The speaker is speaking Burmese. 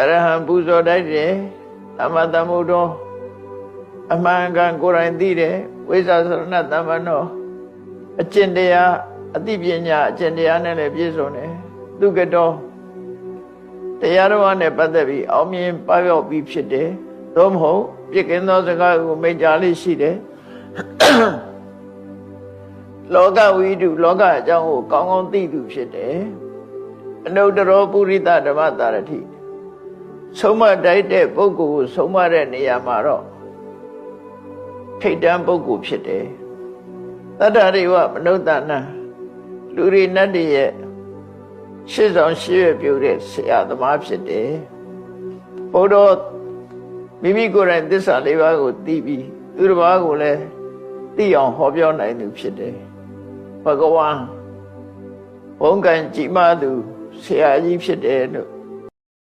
အရဟံပူဇော်တတ်တယ်သမ္မာသမ္ဗုဒ္ဓောအမှန်ကန်ကိုယ်တိုင်သိတယ်ဝိဇ္ဇာသရဏသမ္မနောအကျင့်တရားအသိပညာအကျင့်တရားနဲ့လည်းပြည့်စုံတယ်သူကတော်တရားတော်နဲ့ပတ်သက်ပြီးအောင်မြင်ပါရောက်ပြီးဖြစ်တယ်သို့မဟုတ်ပြစ်ကင်းသောစကားကိုမိန့်ကြားလေးရှိတယ်လောကဝိတုလောကအကြောင်းကိုကောင်းကောင်းသိသူဖြစ်တယ်အနုတ္တရောပုရိသဓမ္မတာရတိ ဆုံးမတိုက်တဲ့ပုဂ္ဂိုလ်ကိုဆုံးမတဲ့နေရာမှာတော့ထိတ်တန်းပုဂ္ဂိုလ်ဖြစ်တယ်တတ္တရိဝမနုဿာနလူရိနတ်တွေရဲ့ရှေ့ဆောင်ရှေ့ရပြုတဲ့ဆရာသမားဖြစ်တယ်ဘုဒ္ဓမိမိကိုယ်တိုင်သစ္စာလေးပါးကိုသိပြီးသူတစ်ပါးကိုလည်းသိအောင်ဟောပြောနိုင်သူဖြစ်တယ်ဘဂဝါဘုံကံကြည်မသူဆရာကြီးဖြစ်တယ်လို့